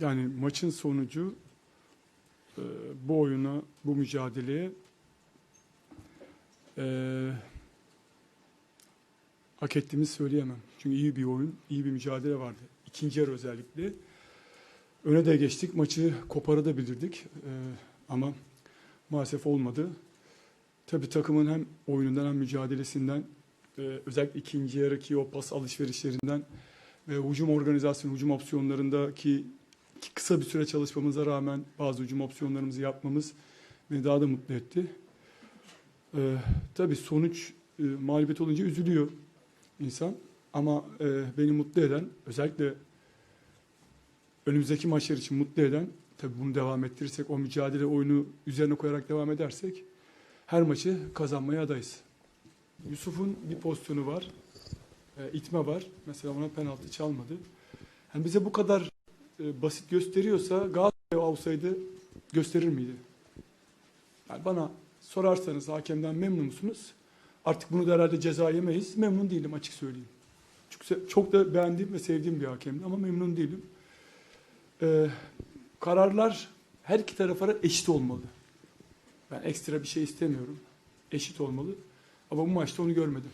Yani maçın sonucu e, bu oyuna, bu mücadeleye e, hak ettiğimizi söyleyemem. Çünkü iyi bir oyun, iyi bir mücadele vardı. İkinci yarı özellikle. Öne de geçtik, maçı koparabilirdik e, ama maalesef olmadı. Tabii takımın hem oyunundan hem mücadelesinden, e, özellikle ikinci yarıki o pas alışverişlerinden ve hücum organizasyonu, hücum opsiyonlarındaki ki kısa bir süre çalışmamıza rağmen bazı hücum opsiyonlarımızı yapmamız beni daha da mutlu etti. Ee, tabii sonuç e, mağlubiyet olunca üzülüyor insan. Ama e, beni mutlu eden, özellikle önümüzdeki maçlar için mutlu eden, tabii bunu devam ettirirsek, o mücadele oyunu üzerine koyarak devam edersek her maçı kazanmaya adayız. Yusuf'un bir pozisyonu var, e, itme var. Mesela ona penaltı çalmadı. Yani bize bu kadar e, basit gösteriyorsa Galatasaray olsaydı gösterir miydi? Yani bana sorarsanız hakemden memnun musunuz? Artık bunu da herhalde ceza yemeyiz. Memnun değilim açık söyleyeyim. Se- çok da beğendiğim ve sevdiğim bir hakemdi ama memnun değilim. Ee, kararlar her iki tarafa da eşit olmalı. Ben ekstra bir şey istemiyorum. Eşit olmalı. Ama bu maçta onu görmedim.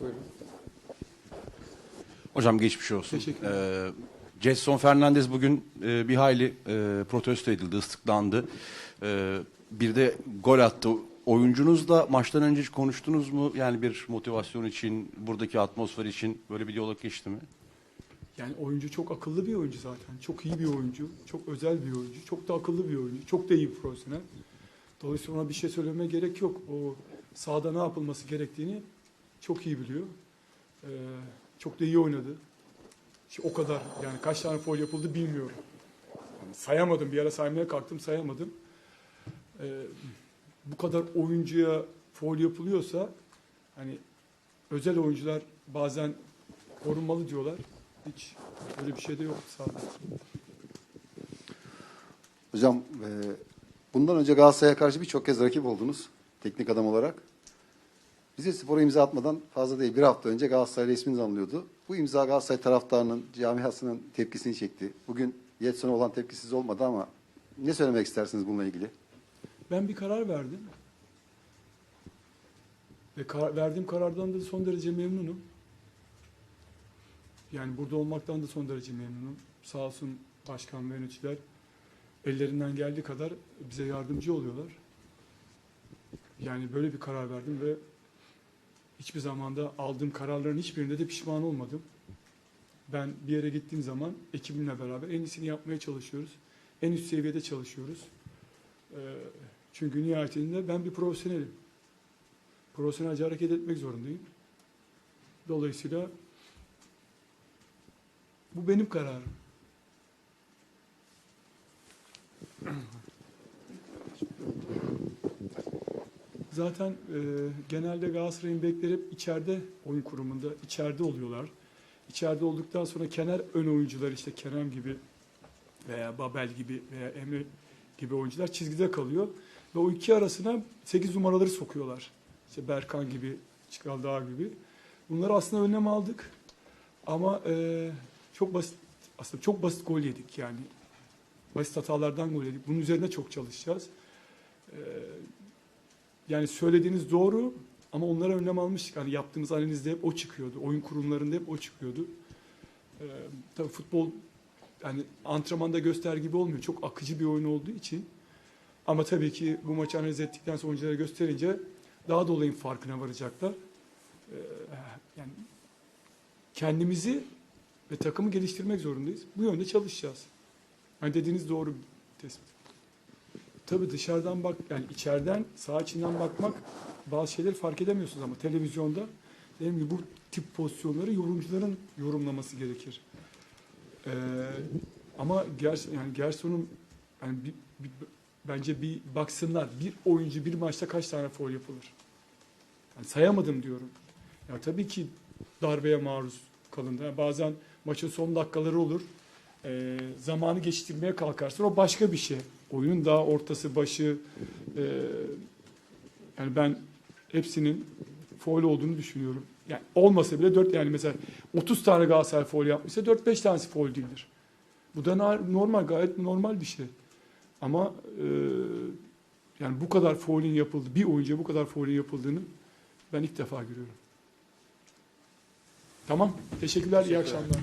Buyurun. Hocam geçmiş olsun. Teşekkür Ee, Jetson Fernandez bugün e, bir hayli e, protesto edildi, ıslıklandı. Ee, bir de gol attı. Oyuncunuzla maçtan önce hiç konuştunuz mu? Yani bir motivasyon için, buradaki atmosfer için böyle bir diyalog geçti mi? Yani oyuncu çok akıllı bir oyuncu zaten. Çok iyi bir oyuncu. Çok özel bir oyuncu. Çok da akıllı bir oyuncu. Çok da iyi bir profesyonel. Dolayısıyla ona bir şey söylemeye gerek yok. O sahada ne yapılması gerektiğini çok iyi biliyor. Ee, çok da iyi oynadı. İşte o kadar. Yani kaç tane foul yapıldı bilmiyorum. Yani sayamadım. Bir ara saymaya kalktım sayamadım. Ee, bu kadar oyuncuya foul yapılıyorsa hani özel oyuncular bazen korunmalı diyorlar. Hiç öyle bir şey de yok sahada. Hocam e, bundan önce Galatasaray'a karşı birçok kez rakip oldunuz teknik adam olarak. Bize spora imza atmadan fazla değil bir hafta önce Galatasaray isminiz anılıyordu. Bu imza Galatasaray taraftarının, camiasının tepkisini çekti. Bugün Yetson'a olan tepkisiz olmadı ama ne söylemek istersiniz bununla ilgili? Ben bir karar verdim. Ve kar- verdiğim karardan da son derece memnunum. Yani burada olmaktan da son derece memnunum. Sağ olsun başkan ve yöneticiler ellerinden geldiği kadar bize yardımcı oluyorlar. Yani böyle bir karar verdim ve hiçbir zamanda aldığım kararların hiçbirinde de pişman olmadım. Ben bir yere gittiğim zaman ekibimle beraber en iyisini yapmaya çalışıyoruz. En üst seviyede çalışıyoruz. Ee, çünkü nihayetinde ben bir profesyonelim. Profesyonelce hareket etmek zorundayım. Dolayısıyla bu benim kararım. Zaten e, genelde Galatasaray'ın bekleri hep içeride oyun kurumunda, içeride oluyorlar. İçeride olduktan sonra kenar ön oyuncular işte Kerem gibi veya Babel gibi veya Emre gibi oyuncular çizgide kalıyor. Ve o iki arasına 8 numaraları sokuyorlar. İşte Berkan gibi, Çıkal Dağ gibi. Bunları aslında önlem aldık. Ama e, çok basit, aslında çok basit gol yedik yani. Basit hatalardan gol yedik. Bunun üzerine çok çalışacağız. E, yani söylediğiniz doğru ama onlara önlem almıştık. Hani yaptığımız analizde hep o çıkıyordu. Oyun kurumlarında hep o çıkıyordu. E, tabii futbol yani antrenmanda göster gibi olmuyor. Çok akıcı bir oyun olduğu için. Ama tabii ki bu maçı analiz ettikten sonra oyunculara gösterince daha da olayın farkına varacaklar. Ee, yani kendimizi ve takımı geliştirmek zorundayız. Bu yönde çalışacağız. Yani dediğiniz doğru bir tespit. Tabii dışarıdan bak, yani içeriden, sağ içinden bakmak bazı şeyleri fark edemiyorsunuz ama televizyonda dediğim gibi bu tip pozisyonları yorumcuların yorumlaması gerekir. Ee, ama Ger yani Gerson'un yani bir, bir- bence bir baksınlar bir oyuncu bir maçta kaç tane foul yapılır? Yani sayamadım diyorum. Ya tabii ki darbeye maruz kalındı. Yani bazen maçın son dakikaları olur. Ee, zamanı geçirmeye kalkarsın. O başka bir şey. Oyunun daha ortası, başı. e, yani ben hepsinin foul olduğunu düşünüyorum. Yani olmasa bile 4 yani mesela 30 tane Galatasaray foul yapmışsa 4-5 tanesi foul değildir. Bu da normal gayet normal bir şey. Ama e, yani bu kadar foul'ün yapıldı, bir oyuncuya bu kadar foul'ün yapıldığını ben ilk defa görüyorum. Tamam. Teşekkürler. iyi akşamlar.